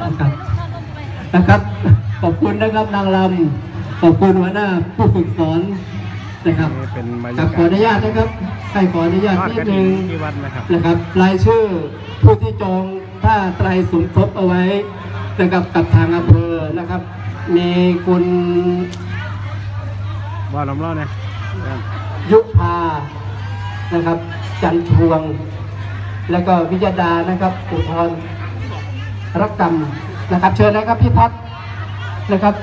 นะครับนะครับ ขอบคุณนะครับนางลำขอบคุณหัวหน้าผู้ฝึกสอนนะครับนี่เป็นบรรครัยาบขออนุกาศญาตนะครับให้ขออนุญาตทอดนิกดระนึถิ่นงที่วัดนะครับนะครับรายชื่อผู้ที่จองผ้าไตรสมทบเอาไว้นะครับกับทางอำเภอนะครับ มีคุณว่าลำเล่าเนี่ยยุพานะครับ จันทวง แล้วก็วิยดานะครับอุทธร รักกรรมนะครับ เชิญนะครับพี่พัฒน์นะครับ